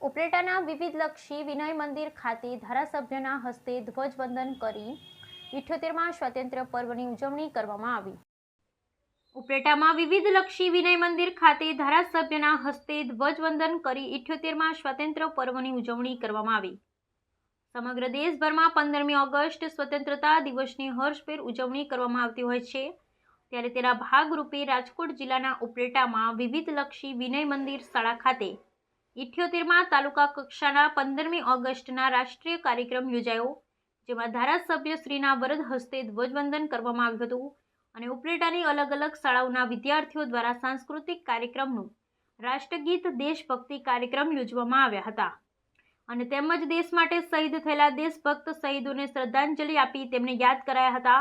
ઉપલેટાના વિવિધલક્ષી વિનય મંદિર ખાતે ધારાસભ્યના હસ્તે ધ્વજવંદન કરી ઇઠ્યોતેરમાં સ્વાતંત્ર્ય પર્વની ઉજવણી કરવામાં આવી. ઉપલેટામાં વિવિધલક્ષી વિનય મંદિર ખાતે ધારાસભ્યના હસ્તે ધ્વજવંદન કરી ઇઠ્યોતેરમાં સ્વાતંત્ર્ય પર્વની ઉજવણી કરવામાં આવી. સમગ્ર દેશભરમાં પંદરમી ઓગસ્ટ સ્વતંત્રતા દિવસની હર્ષભેર ઉજવણી કરવામાં આવતી હોય છે. ત્યારે તેના ભાગરૂપે રાજકોટ જિલ્લાના ઉપલેટામાં વિવિધલક્ષી વિનય મંદિર શાળા ખાતે ઇઠ્યોતેરમાં તાલુકા કક્ષાના પંદરમી ઓગસ્ટના રાષ્ટ્રીય કાર્યક્રમ યોજાયો, જેમાં ધારાસભ્ય શ્રીના વરદ હસ્તે ધ્વજવંદન કરવામાં આવ્યું હતું અને ઉપલેટાની અલગ અલગ શાળાઓના વિદ્યાર્થીઓ દ્વારા સાંસ્કૃતિક કાર્યક્રમનું રાષ્ટ્રગીત દેશભક્તિ કાર્યક્રમ યોજવામાં આવ્યા હતા. અને તેમજ દેશ માટે શહીદ થયેલા દેશભક્ત શહીદોને શ્રદ્ધાંજલિ આપી તેમને યાદ કરાયા હતા.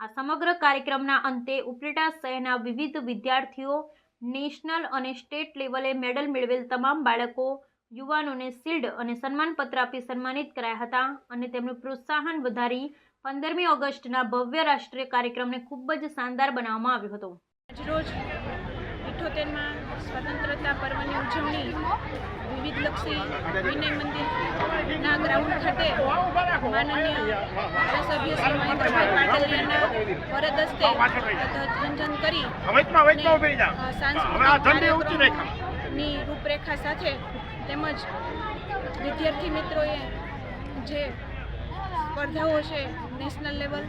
આ સમગ્ર કાર્યક્રમના અંતે ઉપલેટા શહેરના વિવિધ વિદ્યાર્થીઓ નેશનલ અને સ્ટેટ લેવલે મેડલ મેળવેલ તમામ બાળકો, યુવાનોને શિલ્ડ અને સન્માનપત્ર આપી સન્માનિત કરાયા હતા અને તેમનું પ્રોત્સાહન વધારી પંદરમી ઓગસ્ટના ભવ્ય રાષ્ટ્રીય કાર્યક્રમને ખૂબ જ શાનદાર બનાવવામાં આવ્યો હતો. આજરોજ ઇઠ્ઠોતેરમાં સ્વતંત્રતા પર્વની ઉજવણી વિવિધલક્ષી વિનય મંદિરના ગ્રાઉન્ડ ખાતે માનનીય ધારાસભ્ય શ્રી મહેન્દ્રભાઈ પાટલિયાના વરદ હસ્તે ધ્વજવંદન કરી સાંસ્કૃતિક. કાર્યક્રમની રૂપરેખા સાથે તેમજ વિદ્યાર્થી મિત્રોએ જે સ્પર્ધાઓ છે નેશનલ લેવલ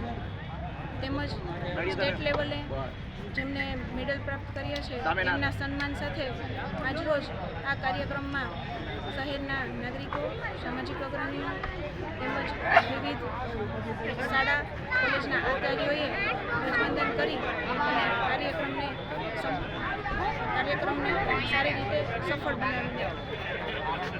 તેમજ સ્ટેટ લેવલે જેમને મેડલ પ્રાપ્ત કર્યા છે તેમના સન્માન સાથે આજરોજ આ કાર્યક્રમમાં શહેરના નાગરિકો સામાજિક અગ્રણીઓ તેમજ વિવિધ શાળા કોલેજના આચાર્યોએ ધ્વજવંદન કરી અને કાર્યક્રમને કાર્યક્રમને સારી રીતે સફળ બનાવી